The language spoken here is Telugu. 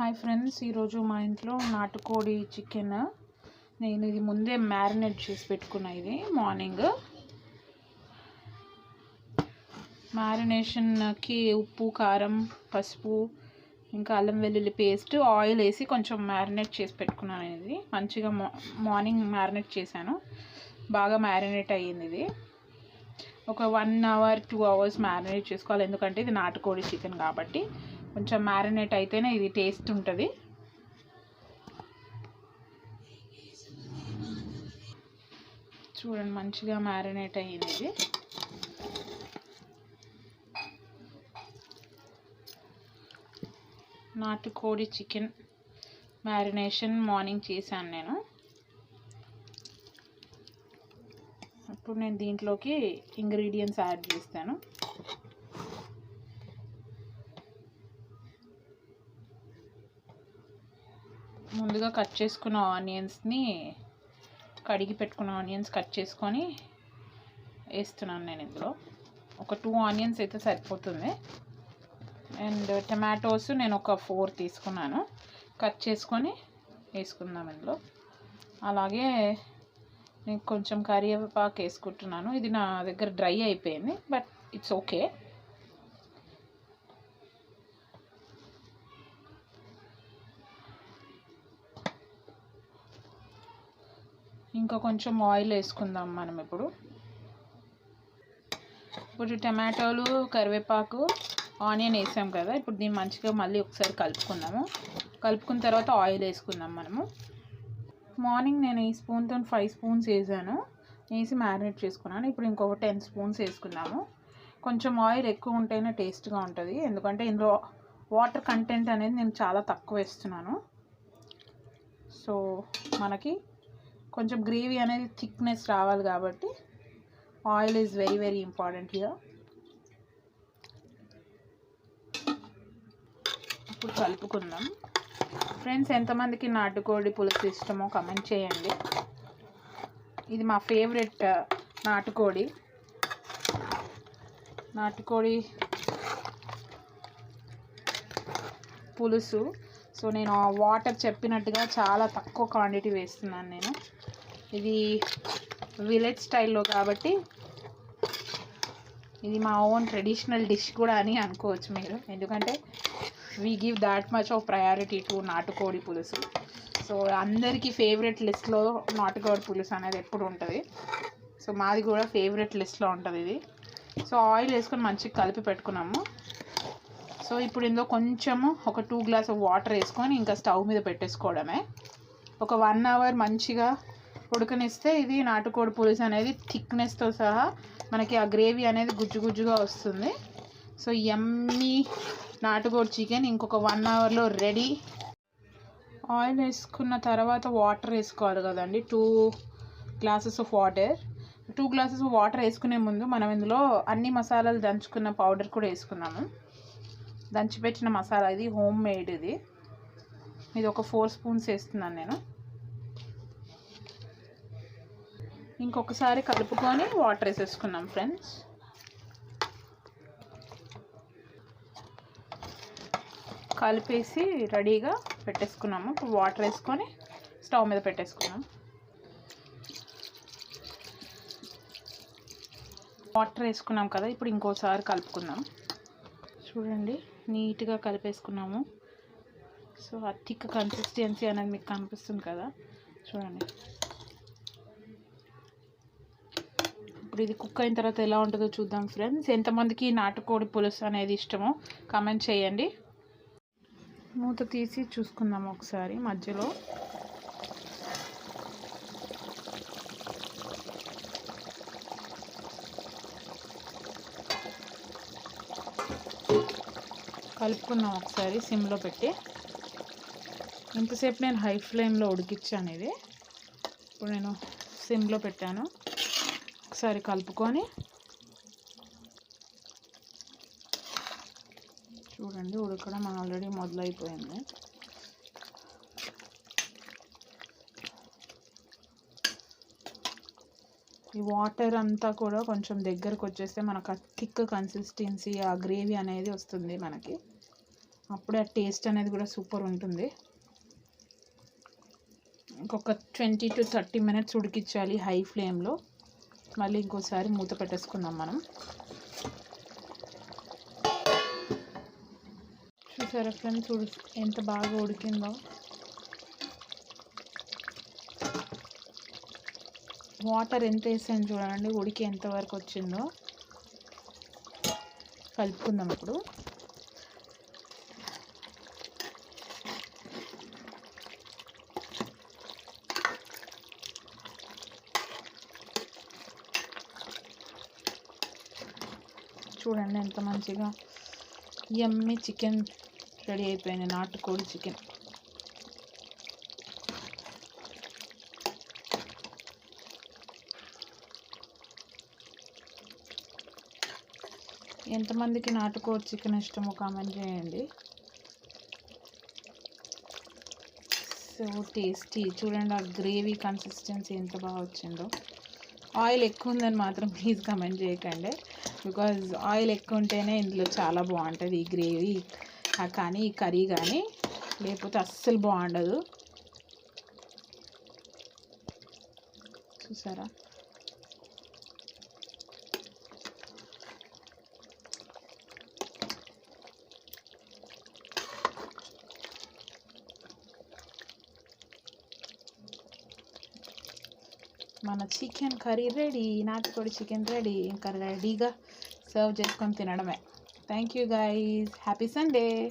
హాయ్ ఫ్రెండ్స్ ఈరోజు మా ఇంట్లో నాటుకోడి చికెన్. నేను ఇది ముందే మ్యారినేట్ చేసి పెట్టుకున్నా ఇది మార్నింగ్. మ్యారినేషన్కి ఉప్పు కారం పసుపు ఇంకా అల్లం వెల్లుల్లి పేస్ట్ ఆయిల్ వేసి కొంచెం మ్యారినేట్ చేసి పెట్టుకున్నాను ఇది. మంచిగా మా మార్నింగ్ మ్యారినేట్ చేశాను. బాగా మ్యారినేట్ అయ్యింది ఇది. ఒక one hour two hours marinate చేసుకోవాలి. ఎందుకంటే ఇది నాటుకోడి చికెన్ కాబట్టి కొంచెం మ్యారినేట్ అయితేనే ఇది టేస్ట్ ఉంటుంది. చూడండి మంచిగా మ్యారినేట్ అయ్యింది. ఇది నాటుకోడి చికెన్ మ్యారినేషన్ మార్నింగ్ చేశాను నేను. ఇప్పుడు నేను దీంట్లోకి ఇంగ్రీడియంట్స్ యాడ్ చేస్తాను. ముందుగా కట్ చేసుకున్న ఆనియన్స్ని కడిగి పెట్టుకున్న ఆనియన్స్ కట్ చేసుకొని వేస్తున్నాను నేను ఇందులో. ఒక టూ ఆనియన్స్ అయితే సరిపోతుంది. అండ్ టమాటోస్ నేను ఒక ఫోర్ తీసుకున్నాను. కట్ చేసుకొని వేసుకుందాం ఇందులో. అలాగే నేను కొంచెం కరివేపాకు వేసుకుంటున్నాను. ఇది నా దగ్గర డ్రై అయిపోయింది బట్ ఇట్స్ ఓకే. ఇంకా కొంచెం ఆయిల్ వేసుకుందాం మనం ఇప్పుడు. ఇప్పుడు టమాటోలు కరివేపాకు ఆనియన్ వేసాం కదా ఇప్పుడు దీన్ని మంచిగా మళ్ళీ ఒకసారి కలుపుకుందాము. కలుపుకున్న తర్వాత ఆయిల్ వేసుకుందాం మనము. మార్నింగ్ నేను ఈ స్పూన్తో ఫైవ్ స్పూన్స్ వేసాను. వేసి మ్యారినేట్ చేసుకున్నాను. ఇప్పుడు ఇంకొక టెన్ స్పూన్స్ వేసుకున్నాము కొంచెం ఆయిల్ ఎక్కువ ఉంటేనే టేస్ట్గా ఉంటుంది. ఎందుకంటే ఇందులో వాటర్ కంటెంట్ అనేది నేను చాలా తక్కువ వేస్తున్నాను. సో మనకి కొంచెం గ్రేవీ అనేది థిక్నెస్ రావాలి కాబట్టి oil is very very important ఇక ఇప్పుడు కలుపుకుందాం. ఫ్రెండ్స్ ఎంతమందికి నాటుకోడి పులుసు ఇష్టమో కమెంట్ చేయండి. ఇది మా ఫేవరెట్ uh, నాటుకోడి నాటుకోడి పులుసు. సో నేను వాటర్ చెప్పినట్టుగా చాలా తక్కువ క్వాంటిటీ వేస్తున్నాను నేను. ఇది విలేజ్ స్టైల్లో కాబట్టి ఇది మా ఓన్ ట్రెడిషనల్ డిష్ కూడా అని అనుకోవచ్చు మీరు. ఎందుకంటే we give that much of priority to నాటుకోడి పులుసు. సో అందరికీ ఫేవరెట్ లిస్ట్లో నాటుకోడి పులుసు అనేది ఎప్పుడు ఉంటుంది. సో మాది కూడా ఫేవరెట్ లిస్ట్లో ఉంటుంది ఇది. సో ఆయిల్ వేసుకొని మంచిగా కలిపి పెట్టుకున్నాము. సో ఇప్పుడు ఇందులో కొంచెము ఒక టూ గ్లాస్ వాటర్ వేసుకొని ఇంకా స్టవ్ మీద పెట్టేసుకోవడమే. ఒక వన్ అవర్ మంచిగా ఉడకనిస్తే ఇది నాటుకోడి పులుసు అనేది థిక్నెస్తో సహా మనకి ఆ గ్రేవీ అనేది గుజ్జు గుజ్జుగా వస్తుంది. సో ఎమ్మీ నాటుకోడి చికెన్ ఇంకొక వన్ అవర్లో రెడీ. ఆయిల్ వేసుకున్న తర్వాత వాటర్ వేసుకోవాలి కదండి. Two glasses of water. Two glasses of water వేసుకునే ముందు మనం ఇందులో అన్ని మసాలాలు దంచుకున్న పౌడర్ కూడా వేసుకున్నాము. దంచిపెట్టిన మసాలా ఇది హోమ్ మేడ్ ఇది. ఇది ఒక ఫోర్ స్పూన్స్ వేస్తున్నాను నేను. ఇంకొకసారి కలుపుకొని వాటర్ వేసేసుకున్నాం ఫ్రెండ్స్. కలిపేసి రెడీగా పెట్టేసుకున్నాము. ఇప్పుడు వాటర్ వేసుకొని స్టవ్ మీద పెట్టేసుకున్నాం వాటర్ వేసుకున్నాం కదా ఇప్పుడు ఇంకోసారి కలుపుకుందాం. చూడండి నీట్గా కలిపేసుకున్నాము. సో ఆ కన్సిస్టెన్సీ అనేది మీకు కనిపిస్తుంది కదా. చూడండి. ఇప్పుడు ఇది కుక్ అయిన తర్వాత ఎలా ఉంటుందో చూద్దాం ఫ్రెండ్స్. ఎంతమందికి నాటుకోడి పులుసు అనేది ఇష్టమో కామెంట్ చేయండి. మూత తీసి చూసుకుందాం ఒకసారి మధ్యలో. కలుపుకున్నాం ఒకసారి సిమ్లో పెట్టి. ఇంతసేపు నేను హై ఫ్లేమ్లో ఉడికిచ్చాను ఇది. ఇప్పుడు నేను సిమ్లో పెట్టాను. ఒకసారి కలుపుకొని చూడండి ఉడకడం ఆల్రెడీ మొదలైపోయింది. ఈ వాటర్ అంతా కూడా కొంచెం దగ్గరకు వచ్చేస్తే మనకు థిక్ కన్సిస్టెన్సీ ఆ గ్రేవీ అనేది వస్తుంది మనకి. అప్పుడే ఆ టేస్ట్ అనేది కూడా సూపర్ ఉంటుంది. ఇంకొక ట్వంటీ టు థర్టీ మినిట్స్ ఉడికించాలి హై ఫ్లేమ్లో. మళ్ళీ ఇంకోసారి మూత పెట్టేసుకుందాం మనం. చూసారా ఫ్రెండ్స్ ఉడి ఎంత బాగా ఉడికిందో. వాటర్ ఎంత వేసాను చూడండి ఉడికి ఎంతవరకు వచ్చిందో. కలుపుకుందాం ఇప్పుడు. చూడండి ఎంత మంచిగా ఎమ్మి చికెన్ రెడీ అయిపోయింది నాటుకోడి చికెన్. ఎంతమందికి నాటుకోడి చికెన్ ఇష్టమో కామెంట్ చేయండి. So tasty. చూడండి ఆ గ్రేవీ కన్సిస్టెన్సీ ఎంత బాగా వచ్చిందో. ఆయిల్ ఎక్కువ ఉందని మాత్రం ప్లీజ్ కమెంట్ చేయకండి. బికాజ్ ఆయిల్ ఎక్కువ ఉంటేనే ఇందులో చాలా బాగుంటుంది ఈ గ్రేవీ. కానీ ఈ కర్రీ కానీ లేకపోతే అస్సలు బాగుండదు. చూసారా? మన చికెన్ కర్రీ రెడీ నాటుకోడి చికెన్ రెడీ ఇంకా రెడీగా సర్వ్ చేసుకొని తినడమే. Thank you guys. Happy Sunday.